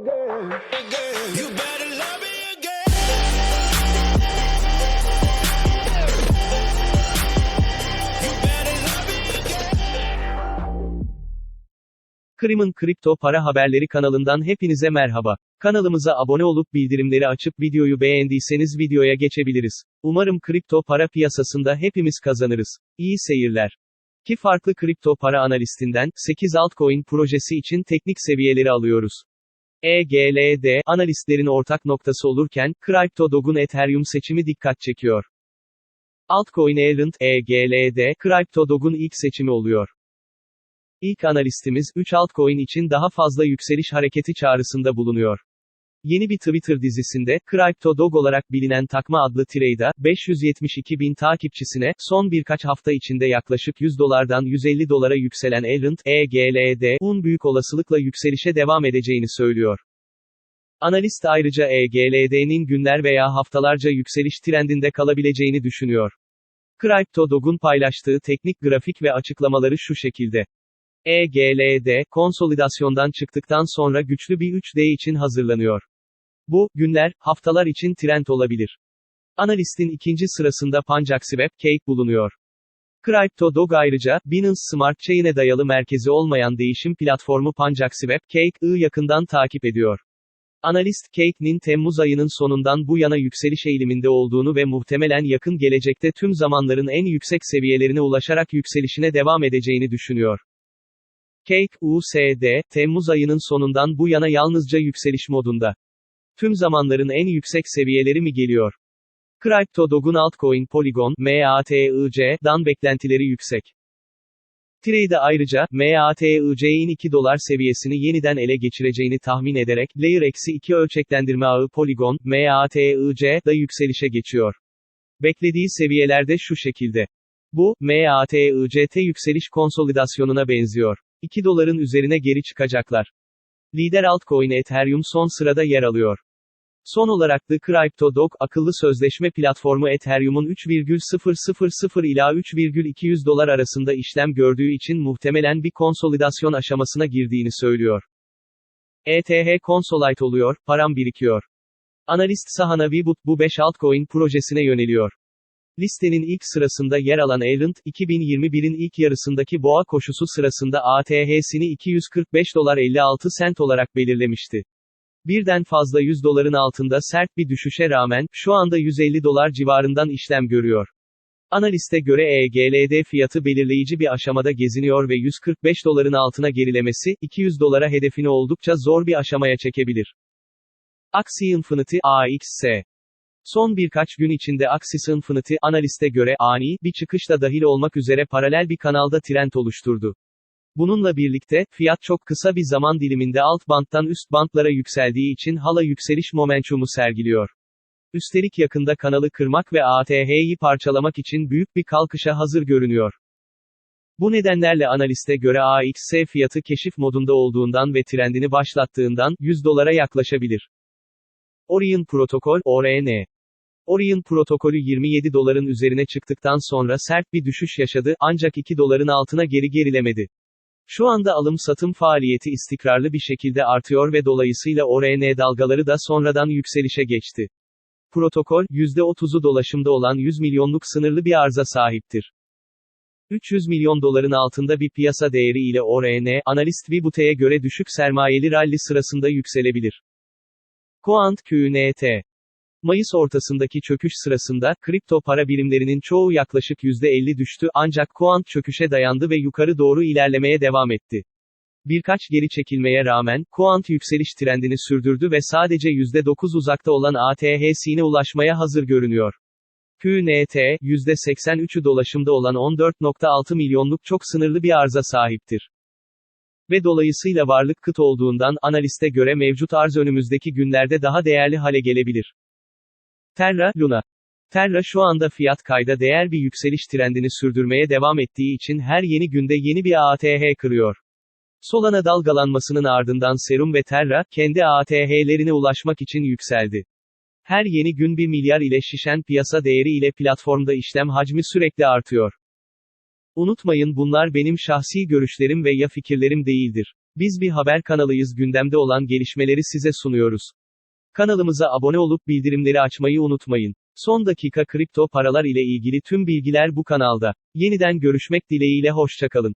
again. Krim'in kripto para haberleri kanalından hepinize merhaba. Kanalımıza abone olup bildirimleri açıp videoyu beğendiyseniz videoya geçebiliriz. Umarım kripto para piyasasında hepimiz kazanırız. İyi seyirler. Ki farklı kripto para analistinden 8 altcoin projesi için teknik seviyeleri alıyoruz. EGLD analistlerin ortak noktası olurken CryptoDog'un Ethereum seçimi dikkat çekiyor. Altcoin Errant EGLD CryptoDog'un ilk seçimi oluyor. İlk analistimiz 3 altcoin için daha fazla yükseliş hareketi çağrısında bulunuyor. Yeni bir Twitter dizisinde, CryptoDog olarak bilinen takma adlı trade'a, 572 bin takipçisine, son birkaç hafta içinde yaklaşık 100 dolardan 150 dolara yükselen Errant, EGLD, un büyük olasılıkla yükselişe devam edeceğini söylüyor. Analist ayrıca EGLD'nin günler veya haftalarca yükseliş trendinde kalabileceğini düşünüyor. CryptoDog'un paylaştığı teknik grafik ve açıklamaları şu şekilde. EGLD, konsolidasyondan çıktıktan sonra güçlü bir 3D için hazırlanıyor. Bu, günler, haftalar için trend olabilir. Analistin ikinci sırasında Pancaxweb, Cake bulunuyor. CryptoDog ayrıca, Binance Smart Chain'e dayalı merkezi olmayan değişim platformu Pancaxweb, Cake, yakından takip ediyor. Analist, Cake'nin Temmuz ayının sonundan bu yana yükseliş eğiliminde olduğunu ve muhtemelen yakın gelecekte tüm zamanların en yüksek seviyelerine ulaşarak yükselişine devam edeceğini düşünüyor. Cake, USD, Temmuz ayının sonundan bu yana yalnızca yükseliş modunda. Tüm zamanların en yüksek seviyeleri mi geliyor? CryptoDog'un altcoin Polygon, MATIC, dan beklentileri yüksek. Trade ayrıca, MATIC'in 2 dolar seviyesini yeniden ele geçireceğini tahmin ederek, Layer-2 ölçeklendirme ağı Polygon, MATIC, da yükselişe geçiyor. Beklediği seviyelerde şu şekilde. Bu, MATICT yükseliş konsolidasyonuna benziyor. 2 doların üzerine geri çıkacaklar. Lider altcoin Ethereum son sırada yer alıyor. Son olarak The CryptoDog, akıllı sözleşme platformu Ethereum'un 3,000 ila 3,200 dolar arasında işlem gördüğü için muhtemelen bir konsolidasyon aşamasına girdiğini söylüyor. ETH Consolite oluyor, param birikiyor. Analist Sahana Vibut bu 5 altcoin projesine yöneliyor. Listenin ilk sırasında yer alan Errant, 2021'in ilk yarısındaki boğa koşusu sırasında ATH'sini 245 dolar 56 sent olarak belirlemişti. Birden fazla 100 doların altında sert bir düşüşe rağmen, şu anda 150 dolar civarından işlem görüyor. Analiste göre EGLD fiyatı belirleyici bir aşamada geziniyor ve 145 doların altına gerilemesi, 200 dolara hedefini oldukça zor bir aşamaya çekebilir. Axie Infinity, AXS Son birkaç gün içinde Axis Infinity, analiste göre, ani, bir çıkışla dahil olmak üzere paralel bir kanalda trend oluşturdu. Bununla birlikte, fiyat çok kısa bir zaman diliminde alt banttan üst bantlara yükseldiği için hala yükseliş momentumu sergiliyor. Üstelik yakında kanalı kırmak ve ATH'yi parçalamak için büyük bir kalkışa hazır görünüyor. Bu nedenlerle analiste göre AXS fiyatı keşif modunda olduğundan ve trendini başlattığından, 100 dolara yaklaşabilir. Orion Protokol, ORN. Orion protokolü 27 doların üzerine çıktıktan sonra sert bir düşüş yaşadı, ancak 2 doların altına geri gerilemedi. Şu anda alım-satım faaliyeti istikrarlı bir şekilde artıyor ve dolayısıyla ORN dalgaları da sonradan yükselişe geçti. Protokol, %30'u dolaşımda olan 100 milyonluk sınırlı bir arza sahiptir. 300 milyon doların altında bir piyasa değeri ile ORN, analist Vibut'e göre düşük sermayeli rally sırasında yükselebilir. Quant QNT Mayıs ortasındaki çöküş sırasında, kripto para birimlerinin çoğu yaklaşık %50 düştü ancak Quant çöküşe dayandı ve yukarı doğru ilerlemeye devam etti. Birkaç geri çekilmeye rağmen, Quant yükseliş trendini sürdürdü ve sadece %9 uzakta olan ATH'sine ulaşmaya hazır görünüyor. QNT, %83'ü dolaşımda olan 14.6 milyonluk çok sınırlı bir arıza sahiptir. Ve dolayısıyla varlık kıt olduğundan, analiste göre mevcut arz önümüzdeki günlerde daha değerli hale gelebilir. Terra, Luna. Terra şu anda fiyat kayda değer bir yükseliş trendini sürdürmeye devam ettiği için her yeni günde yeni bir ATH kırıyor. Solana dalgalanmasının ardından Serum ve Terra, kendi ATH'lerine ulaşmak için yükseldi. Her yeni gün 1 milyar ile şişen piyasa değeri ile platformda işlem hacmi sürekli artıyor. Unutmayın bunlar benim şahsi görüşlerim ve ya fikirlerim değildir. Biz bir haber kanalıyız gündemde olan gelişmeleri size sunuyoruz. Kanalımıza abone olup bildirimleri açmayı unutmayın. Son dakika kripto paralar ile ilgili tüm bilgiler bu kanalda. Yeniden görüşmek dileğiyle hoşçakalın.